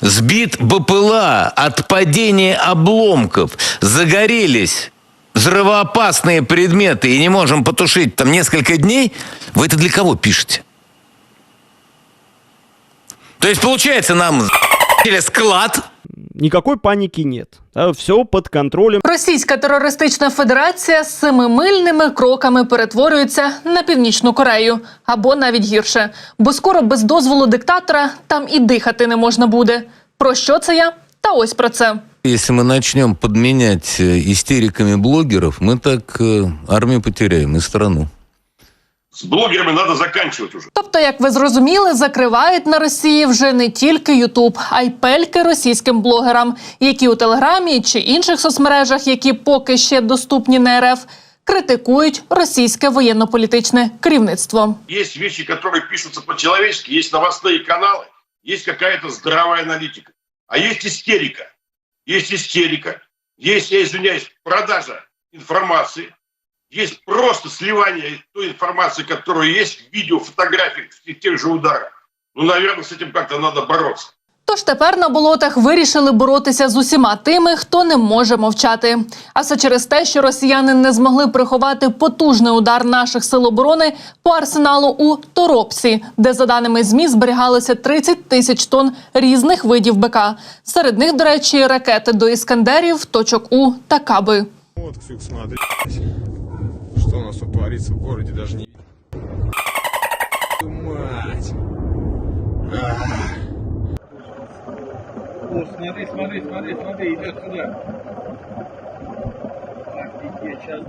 Сбит БПЛА от падения обломков. Загорелись взрывоопасные предметы и не можем потушить там несколько дней. Вы это для кого пишете? То есть, получается, нам или склад, Никакой паники нет. Все под контролем. Російська терористична федерація семимильними кроками перетворюється на північну Корею або навіть гірше, бо скоро без дозволу диктатора там і дихати не можна буде. Про що це я? Та ось про це. если мы начнем подменять э, истериками блогеров, мы так э, армию потеряем и страну. С блогерами надо заканчивать уже. Тобто, як ви зрозуміли, закривають на Росії вже не тільки Ютуб, а й пельки російським блогерам, які у Телеграмі чи інших соцмережах, які поки ще доступні на РФ, критикують російське воєнно-політичне керівництво. Есть вещи, которые пишутся по-человечески, есть новостные каналы, есть какая-то здравая аналитика. А есть истерика. Есть истерика, есть, я извиняюсь, продажа информации, есть просто сливание той информации, которая есть в видео, фотографиях, в тех же ударах. Ну, наверное, с этим как-то надо бороться. Тож тепер на болотах вирішили боротися з усіма тими, хто не може мовчати. А все через те, що росіяни не змогли приховати потужний удар наших сил оборони по арсеналу у Торопсі, де за даними змі зберігалося 30 тисяч тонн різних видів БК. Серед них, до речі, ракети до іскандерів, точок У та каби. Ксюк, смотри, что у нас тут творится в городе, даже не... Мать! О, смотри, смотри, смотри, смотри, идет сюда. Офигеть, сейчас.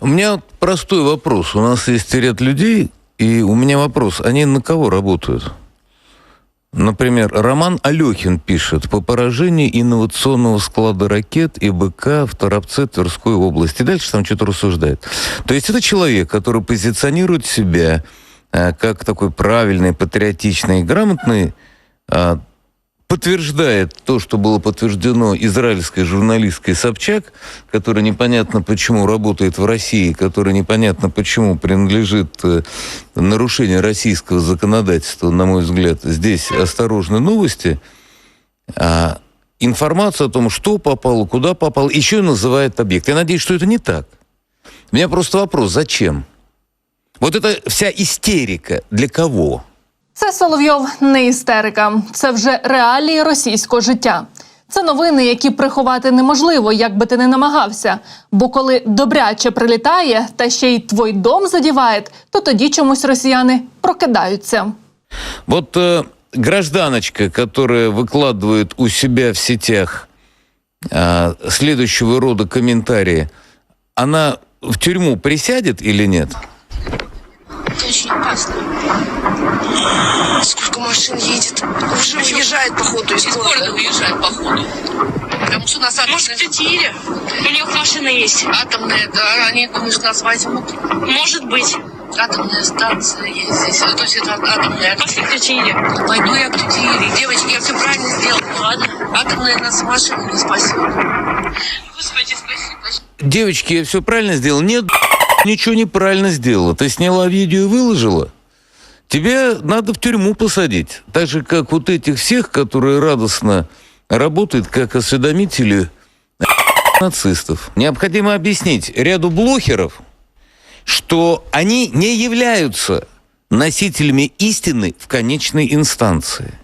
У меня вот простой вопрос. У нас есть ряд людей, и у меня вопрос. Они на кого работают? Например, Роман Алехин пишет по поражению инновационного склада ракет и БК в Торопце Тверской области. Дальше там что-то рассуждает. То есть это человек, который позиционирует себя э, как такой правильный, патриотичный и грамотный, а, подтверждает то, что было подтверждено израильской журналисткой Собчак, которая непонятно почему работает в России, которая непонятно почему принадлежит э, нарушению российского законодательства, на мой взгляд. Здесь осторожны новости. А информацию о том, что попало, куда попало, еще и называет объект. Я надеюсь, что это не так. У меня просто вопрос, зачем? Вот эта вся истерика для кого? Це Соловйов не істерика, це вже реалії російського життя. Це новини, які приховати неможливо, як би ти не намагався. Бо коли добряче прилітає та ще й твій дом задіває, то тоді чомусь росіяни прокидаються. Вот э, гражданочка, которая выкладывает у себя в сетях э, следующего рода комментарии, она в тюрьму присядет или нет? Очень опасно. Сколько машин едет? Уже уезжает, походу, из, Из города уезжает, походу. Потому что у нас атомная... Может, в Тетире? У них машина есть. Атомная, да. Они думают, что нас возьмут. Может быть. Атомная станция есть здесь. То есть это атомная. Пошли к Тетире. Пойду я к Тетире. Девочки, я все правильно сделала. Ладно. Атомная нас машина не спасет. Господи, спасибо. Девочки, я все правильно сделал? Нет, ничего неправильно сделала. Ты сняла видео и выложила? Тебе надо в тюрьму посадить. Так же, как вот этих всех, которые радостно работают как осведомители нацистов. Необходимо объяснить ряду блохеров, что они не являются носителями истины в конечной инстанции.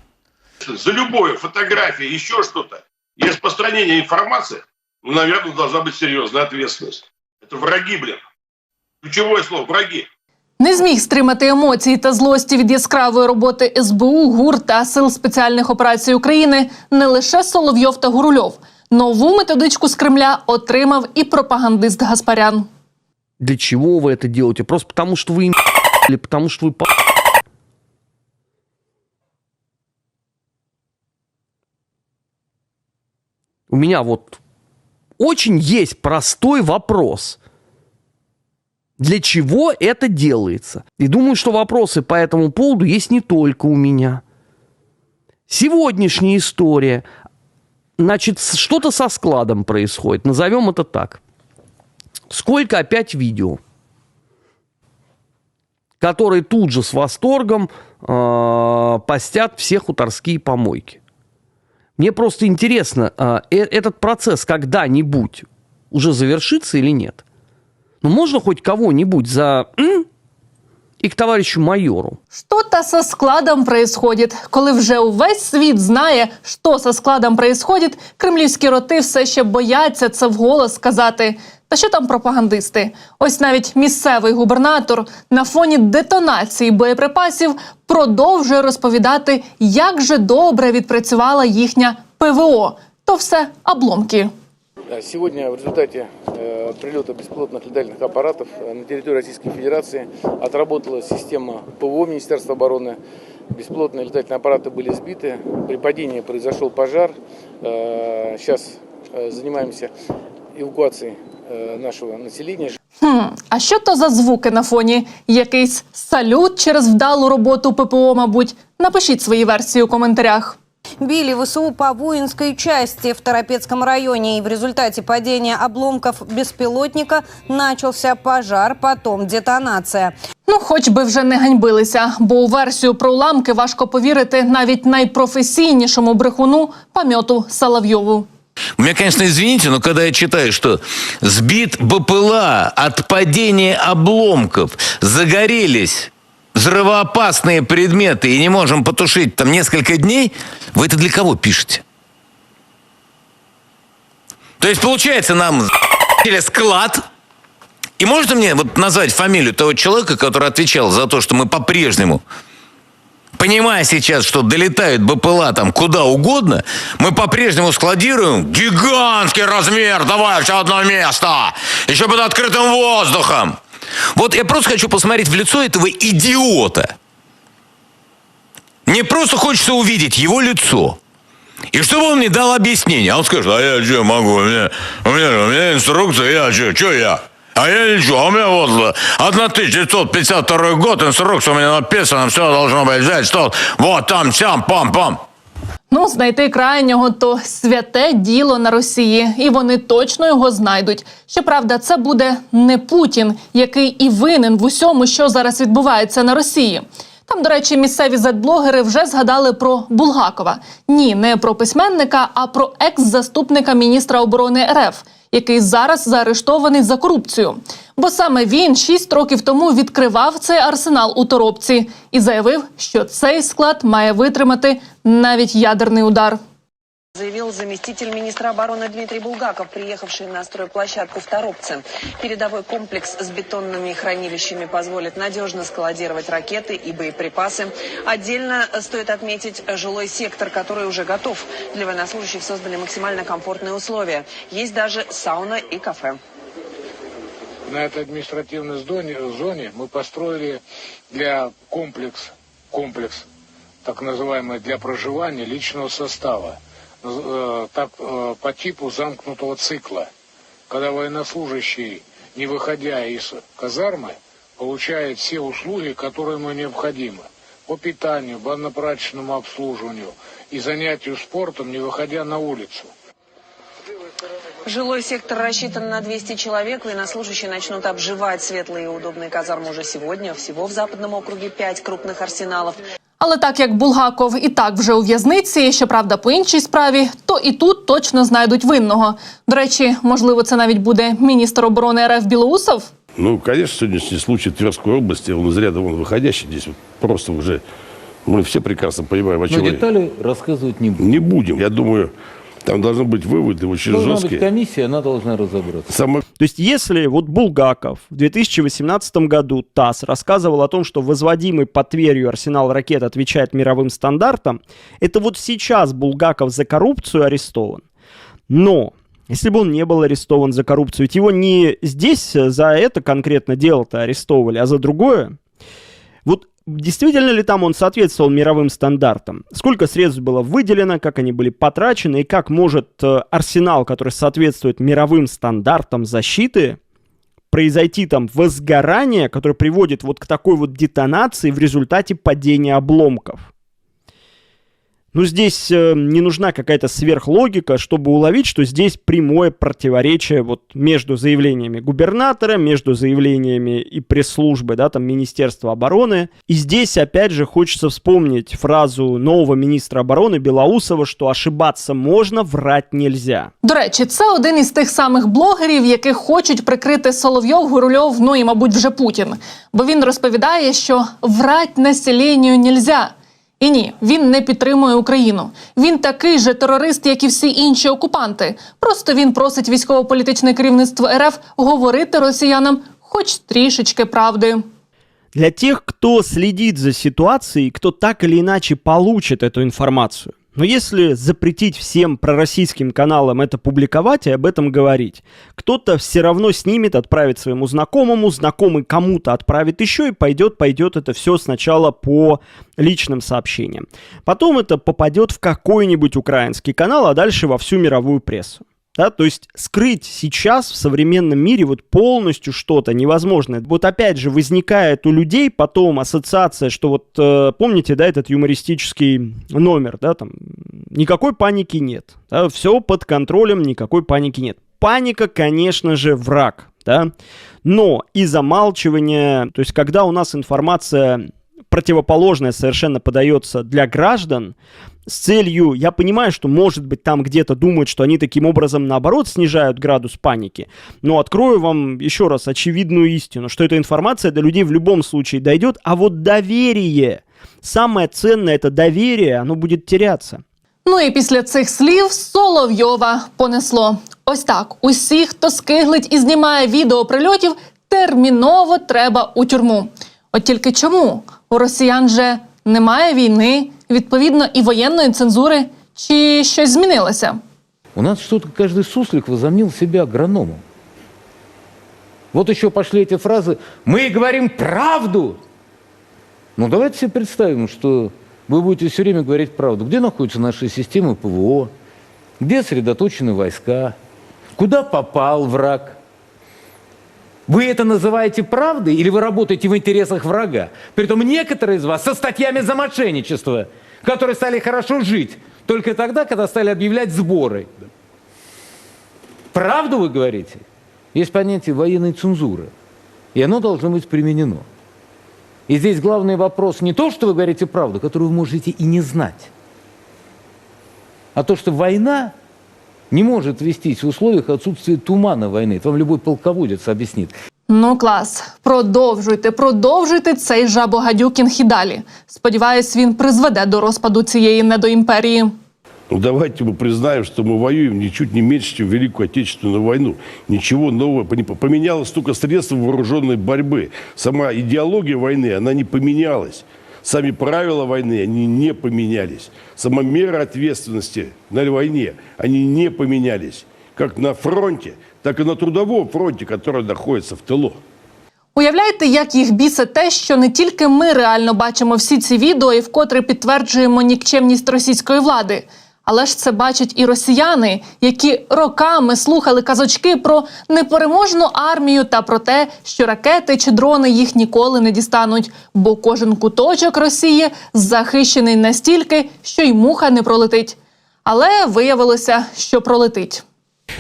За любое фотография, еще что-то, и распространение информации, ну, наверное, должна быть серьезная ответственность. Это враги, блин. Ключевое слово – враги. Не зміг стримати емоції та злості від яскравої роботи СБУ, ГУР та Сил спеціальних операцій України не лише Соловйов та Гурульов. Нову методичку з Кремля отримав і пропагандист Гаспарян. Для чего вы это делаете? Просто потому, что вы им или потому, что вы по- У меня вот очень есть простой вопрос. Для чего это делается? И думаю, что вопросы по этому поводу есть не только у меня. Сегодняшняя история. Значит, что-то со складом происходит. Назовем это так. Сколько опять видео, которые тут же с восторгом э, постят все хуторские помойки. Мне просто интересно, э, э, этот процесс когда-нибудь уже завершится или нет? Ну, можно хоть кого-нибудь за... М? І к товаришу майору. Что-то со складом происходит. Коли вже увесь світ знає, що со складом происходит, кремлівські роти все ще бояться це вголос сказати. Та що там пропагандисти? Ось навіть місцевий губернатор на фоні детонації боєприпасів продовжує розповідати, як же добре відпрацювала їхня ПВО. То все обломки. Сегодня в результате э, прилета беспилотных летательных аппаратов э, на территории Российской Федерации отработала система ПВО Министерства обороны. Беспилотные летательные аппараты были сбиты. При падении произошел пожар. Э, сейчас э, занимаемся эвакуацией э, нашего населения. Хм, а що то за звуки на фоні? Якийсь салют через вдалу роботу ППО, мабуть. Напишіть свої версії у коментарях. Били ВСУ по воинской части в Торопецком районе. И в результате падения обломков беспилотника начался пожар, потом детонация. Ну, хоч би вже не ганьбилися, бо у версію про уламки важко повірити навіть найпрофесійнішому брехуну пам'яту Соловйову. Меня, конечно, извините, но когда я читаю, что сбит БПЛА от падения обломков, загорелись взрывоопасные предметы и не можем потушить там несколько дней, вы это для кого пишете? То есть, получается, нам за***ли склад, и можете мне вот назвать фамилию того человека, который отвечал за то, что мы по-прежнему Понимая сейчас, что долетают БПЛА там куда угодно, мы по-прежнему складируем гигантский размер, давай все одно место, еще под открытым воздухом. Вот я просто хочу посмотреть в лицо этого идиота. Мне просто хочется увидеть его лицо. И чтобы он мне дал объяснение. А он скажет, а я что могу? У меня, у меня, у меня инструкция, я что, что я? А я ничего, а у меня вот 1952 год, инструкция у меня написана, все должно быть взять, что вот там, сям, пам-пам. Ну, знайти крайнього то святе діло на Росії, і вони точно його знайдуть. Щоправда, це буде не Путін, який і винен в усьому, що зараз відбувається на Росії. Там, до речі, місцеві зетблогери вже згадали про Булгакова. Ні, не про письменника, а про екс-заступника міністра оборони РФ, який зараз заарештований за корупцію. Бо саме він шість років тому відкривав цей арсенал у торопці і заявив, що цей склад має витримати навіть ядерний удар. Заявил заместитель министра обороны Дмитрий Булгаков, приехавший на стройплощадку в Торопце. Передовой комплекс с бетонными хранилищами позволит надежно складировать ракеты и боеприпасы. Отдельно стоит отметить жилой сектор, который уже готов. Для военнослужащих созданы максимально комфортные условия. Есть даже сауна и кафе. На этой административной зоне, мы построили для комплекс, комплекс, так называемый для проживания личного состава, так, э, по типу замкнутого цикла, когда военнослужащий, не выходя из казармы, получает все услуги, которые ему необходимы по питанию, банно-прачечному обслуживанию и занятию спортом, не выходя на улицу. Жилой сектор рассчитан на 200 человек. Военнослужащие начнут обживать светлые и удобные казармы уже сегодня. Всего в Западном округе 5 крупных арсеналов. Але так як Булгаков і так вже у в'язниці, щоправда, по іншій справі, то і тут точно знайдуть винного. До речі, можливо, це навіть буде міністр оборони РФ Білоусов. Ну, конечно, сегодняшний случай в Тверской области, он из ряда вон выходящий здесь. Вот просто уже мы все прекрасно понимаем, о чем Но они. детали рассказывать не будем. Не будем. Я думаю, там должны быть выводы очень Должна быть жесткие. комиссия, она должна разобраться. Самое То есть если вот Булгаков в 2018 году ТАСС рассказывал о том, что возводимый под Тверью арсенал ракет отвечает мировым стандартам, это вот сейчас Булгаков за коррупцию арестован. Но если бы он не был арестован за коррупцию, ведь его не здесь за это конкретно дело-то арестовывали, а за другое. Вот действительно ли там он соответствовал мировым стандартам? Сколько средств было выделено, как они были потрачены, и как может э, арсенал, который соответствует мировым стандартам защиты, произойти там возгорание, которое приводит вот к такой вот детонации в результате падения обломков? Ну, здесь э, не нужна какая-то сверхлогика, чтобы уловить, что здесь прямое противоречие вот между заявлениями губернатора, между заявлениями и пресс-службы, да, там, Министерства обороны. И здесь, опять же, хочется вспомнить фразу нового министра обороны Белоусова, что ошибаться можно, врать нельзя. До речі, це один із тих самих блогерів, яких хочуть прикрити Соловйов, Гурульов, ну і, мабуть, вже Путін. Бо він розповідає, що врать населенню нельзя. І ні, він не підтримує Україну. Він такий же терорист, як і всі інші окупанти. Просто він просить військово-політичне керівництво РФ говорити росіянам хоч трішечки правди. Для тех, кто следит за ситуацией, кто так или иначе получит эту информацию. Но если запретить всем пророссийским каналам это публиковать и об этом говорить, кто-то все равно снимет, отправит своему знакомому, знакомый кому-то отправит еще и пойдет, пойдет это все сначала по личным сообщениям. Потом это попадет в какой-нибудь украинский канал, а дальше во всю мировую прессу. Да, то есть скрыть сейчас в современном мире вот полностью что-то невозможно. Вот опять же возникает у людей потом ассоциация, что вот э, помните, да, этот юмористический номер, да, там никакой паники нет, да, все под контролем, никакой паники нет. Паника, конечно же, враг, да, но и замалчивание, то есть когда у нас информация противоположная совершенно подается для граждан с целью, я понимаю, что может быть там где-то думают, что они таким образом наоборот снижают градус паники, но открою вам еще раз очевидную истину, что эта информация до людей в любом случае дойдет, а вот доверие, самое ценное это доверие, оно будет теряться. Ну і після цих слів Соловйова понесло. Ось так: усіх, хто скиглить і знімає відео прильотів, терміново треба у тюрму. От тільки чому у росіян же немає війни, відповідно, і воєнної цензури, чи щось змінилося? У нас что-то каждый суслик возомнил себя агрономом. Вот еще пошли эти фразы «Мы говорим правду!» Ну, давайте себе представим, что вы будете все время говорить правду. Где находятся наши системы ПВО? Где сосредоточены войска? Куда попал враг? Вы это называете правдой или вы работаете в интересах врага? Притом некоторые из вас со статьями за мошенничество, которые стали хорошо жить только тогда, когда стали объявлять сборы. Правду вы говорите? Есть понятие военной цензуры, и оно должно быть применено. И здесь главный вопрос не то, что вы говорите правду, которую вы можете и не знать, а то, что война не может вестись в условиях отсутствия тумана войны. Это вам любой полководец объяснит. Ну, клас, продовжуйте, продовжуйте цей жабогадюкінг і далі. Сподіваюсь, він призведе до розпаду цієї недоімперії. Ну, давайте мы признаем, что мы воюем ничуть не меньше, чем в Великую Отечественную войну. Ничего нового не по- поменялось только средства вооруженной борьбы. Сама идеология войны, она не поменялась. Сами правила войны, они не поменялись. Сама мера ответственности на войне, они не поменялись. Как на фронте, так и на трудовом фронте, который находится в тылу. Уявляєте, як їх бісить те, що не тільки ми реально бачимо всі ці відео і вкотре підтверджуємо нікчемність російської влади. Але ж це бачать і росіяни, які роками слухали казочки про непереможну армію та про те, що ракети чи дрони їх ніколи не дістануть, бо кожен куточок Росії захищений настільки, що й муха не пролетить. Але виявилося, що пролетить.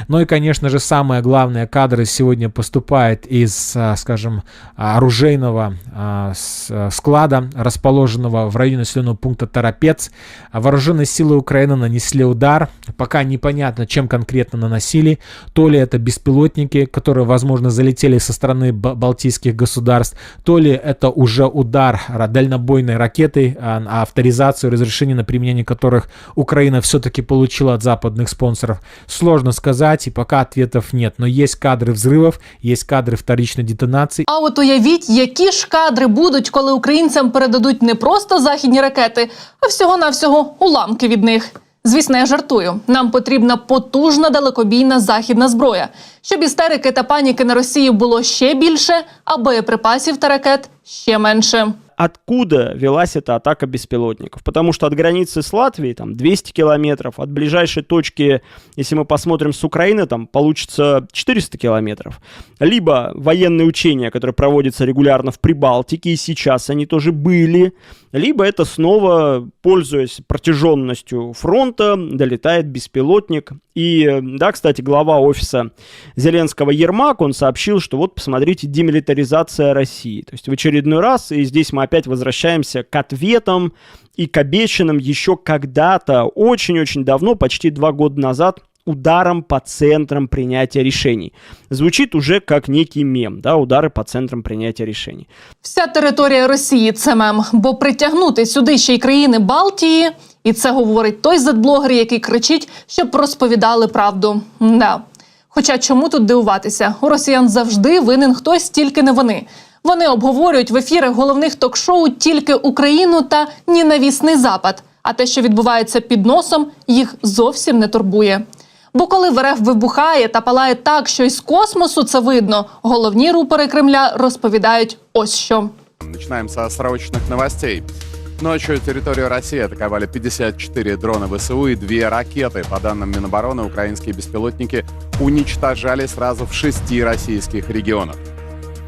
Ну и, конечно же, самое главное, кадры сегодня поступают из, а, скажем, оружейного а, а, склада, расположенного в районе населенного пункта Торопец. А Вооруженные силы Украины нанесли удар. Пока непонятно, чем конкретно наносили. То ли это беспилотники, которые, возможно, залетели со стороны Балтийских государств, то ли это уже удар дальнобойной ракетой, авторизацию, разрешение на применение которых Украина все-таки получила от западных спонсоров. Сложно сказать, и пока ответов нет. Но есть кадры взрывов, есть кадры вторичной детонации. А от уявіть, які ж кадри будуть, коли українцям передадуть не просто західні ракети, а всього-навсього уламки від них. Звісно, я жартую. Нам потрібна потужна далекобійна західна зброя, щоб істерики та паніки на Росії було ще більше, а боєприпасів та ракет ще менше. Откуда велась эта атака беспилотников. Потому что от границы с Латвией там 200 километров, от ближайшей точки, если мы посмотрим с Украины, там получится 400 километров. Либо военные учения, которые проводятся регулярно в Прибалтике, и сейчас они тоже были, либо это снова, пользуясь протяженностью фронта, долетает беспилотник. И, да, кстати, глава офиса Зеленского Ермак, он сообщил, что вот, посмотрите, демилитаризация России. То есть в очередной раз, и здесь мы опять возвращаемся к ответам и к обещанным еще когда-то, очень-очень давно, почти два года назад, ударом по центрам принятия решений. Звучит уже как некий мем, да, удары по центрам прийняття рішень. Вся територія Росії це мем, бо притягнути сюди ще й країни Балтії, і це говорить той зетблогер, який кричить, щоб розповідали правду. Да. Хоча чому тут дивуватися? У росіян завжди винен хтось, тільки не вони. Вони обговорюють в ефірах головних ток-шоу тільки Україну та ненавісний Запад. А те, що відбувається під носом, їх зовсім не турбує. Бо коли в вибухає та палає так, що й з космосу це видно, головні рупори Кремля розповідають ось що. Начинаем со срочных новостей. Ночью территорию России атаковали 54 дрона ВСУ и две ракеты. По данным Минобороны, украинские беспилотники уничтожали сразу в шести российских регионах.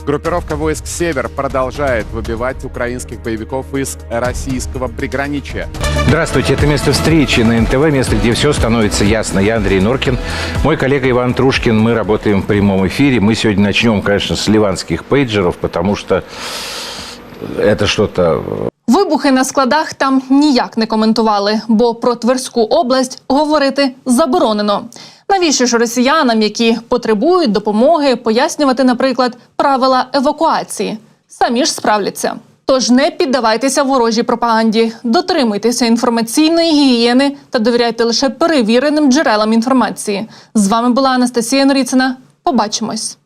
Группировка войск «Север» продолжает выбивать украинских боевиков из российского приграничья. Здравствуйте, это место встречи на НТВ, место, где все становится ясно. Я Андрей Норкин, мой коллега Иван Трушкин. Мы работаем в прямом эфире. Мы сегодня начнем, конечно, с ливанских пейджеров, потому что это что-то Вибухи на складах там ніяк не коментували, бо про Тверську область говорити заборонено. Навіщо ж росіянам, які потребують допомоги, пояснювати, наприклад, правила евакуації? Самі ж справляться. Тож не піддавайтеся ворожій пропаганді, дотримуйтеся інформаційної гігієни та довіряйте лише перевіреним джерелам інформації. З вами була Анастасія Норіцина. Побачимось.